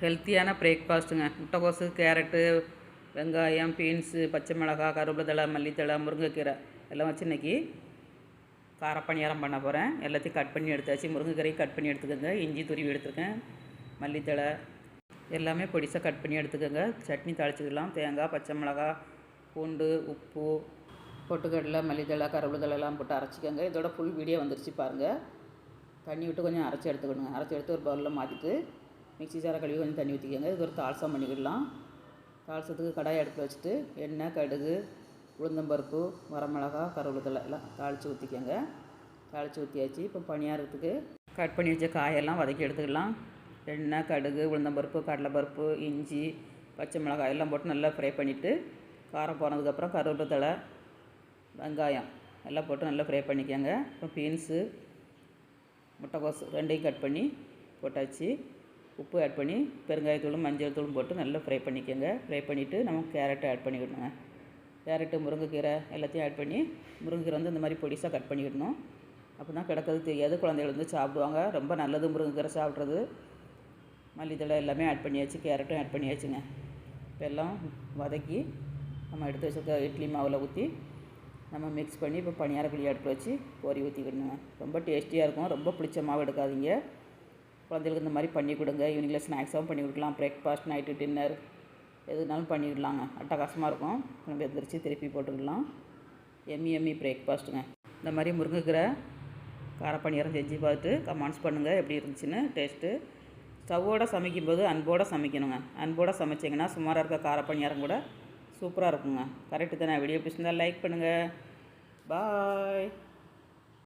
ஹெல்த்தியான பிரேக்ஃபாஸ்ட்டுங்க முட்டைக்கோசு கேரட்டு வெங்காயம் பீன்ஸு பச்சை மிளகா கருவேப்பிலை மல்லித்தழை முருங்கைக்கீரை எல்லாம் வச்சு இன்றைக்கி காரப்பணியாரம் பண்ண போகிறேன் எல்லாத்தையும் கட் பண்ணி எடுத்தாச்சு. முருங்கைக்கீரையும் கட் பண்ணி எடுத்துக்கோங்க. இஞ்சி துருவி எடுத்துருக்கேன். மல்லித்தழை எல்லாமே பொடிசாக கட் பண்ணி எடுத்துக்கோங்க. சட்னி தாளிச்சிக்கலாம். தேங்காய் பச்சை மிளகா பூண்டு உப்பு பொட்டுக்கடலை மல்லித்தழை கருவேப்பிலை எல்லாம் போட்டு அரைச்சிக்கோங்க. இதோட ஃபுல் வீடியோ வந்துருச்சு பாருங்கள் தண்ணி விட்டு கொஞ்சம் அரைச்சி எடுத்துக்கணுங்க. அரைச்சி எடுத்து ஒரு பவுலில் மாற்றிட்டு மிக்ஸி ஜாரை கழுவி கொஞ்சம் தண்ணி ஊற்றிக்கோங்க இதுக்கு ஒரு தாளசம் பண்ணிக்கிடலாம். தாளசத்துக்கு கடாயை அடுப்பில் வச்சுட்டு எண்ணெய் கடுகு உளுந்தம்பருப்பு வரமிளகா கருவேப்பிலை எல்லாம் தாளித்து ஊற்றிக்கோங்க தாளித்து ஊற்றியாச்சு இப்போ பணியாரத்துக்கு கட் பண்ணி வச்ச காயெல்லாம் வதக்கி எடுத்துக்கலாம். எண்ணெய் கடுகு உளுந்தம்பருப்பு கடலைப்பருப்பு இஞ்சி பச்சை மிளகாய் எல்லாம் போட்டு நல்லா ஃப்ரை பண்ணிவிட்டு காரம் போனதுக்கப்புறம் கருவேப்பிலை வெங்காயம் எல்லாம் போட்டு நல்லா ஃப்ரை பண்ணிக்கோங்க. இப்போ பீன்ஸு முட்டைக்கோஸ் ரெண்டையும் கட் பண்ணி போட்டாச்சு. உப்பு ஆட் பண்ணி பெருங்காயத்தூளும் மஞ்சள் தூளும் போட்டு நல்லா ஃப்ரை பண்ணிக்கோங்க. ஃப்ரை பண்ணிவிட்டு நம்ம கேரட்டை ஆட் பண்ணிக்கிடணுங்க கேரட்டு முருங்கைக்கீரை எல்லாத்தையும் ஆட் பண்ணி முருங்கைக்கீரை வந்து இந்த மாதிரி பொடிசாக கட் பண்ணிக்கிடணும் அப்போ தான் கிடக்கிறது தெரியாது. குழந்தைகள் வந்து சாப்பிடுவாங்க. ரொம்ப நல்லது முருங்கைக்கீரை சாப்பிட்றது. மல்லித்தழை எல்லாமே ஆட் பண்ணியாச்சு. கேரட்டும் ஆட் பண்ணியாச்சுங்க. இப்போ எல்லாம் வதக்கி நம்ம எடுத்து வச்சுருக்க இட்லி மாவில் ஊற்றி நம்ம மிக்ஸ் பண்ணி இப்போ பணியாரக்குழி அடுப்பு வச்சு கோரி ஊற்றிக்கிடணுங்க ரொம்ப டேஸ்டியாக இருக்கும். ரொம்ப பிடிச்ச மாவு எடுக்காதீங்க. குழந்தைகளுக்கு இந்த மாதிரி பண்ணி கொடுங்க. ஈவினிங்கில் ஸ்நாக்ஸாகவும் பண்ணி கொடுக்கலாம். பிரேக்ஃபாஸ்ட் நைட்டு டின்னர் எதுனாலும் பண்ணிவிடலாங்க அட்டகாசமாக இருக்கும். நம்ம எந்திரிச்சு திருப்பி போட்டுக்கலாம். எம்மி எம்மி பிரேக்ஃபாஸ்ட்டுங்க இந்த மாதிரி முருங்கைக்கீரை காரப்பணியாரம் செஞ்சு பார்த்துட்டு கமெண்ட்ஸ் பண்ணுங்கள் எப்படி இருந்துச்சுன்னு டேஸ்ட்டு ஸ்டவ்வோடு சமைக்கும்போது அன்போடு சமைக்கணுங்க. அன்போடு சமைச்சிங்கன்னா சுமாராக இருக்க காரப்பணியாரம் கூட சூப்பராக இருக்குங்க. கரெக்டு தானே? வீடியோ பிடிச்சிருந்தால் லைக் பண்ணுங்கள் பாய்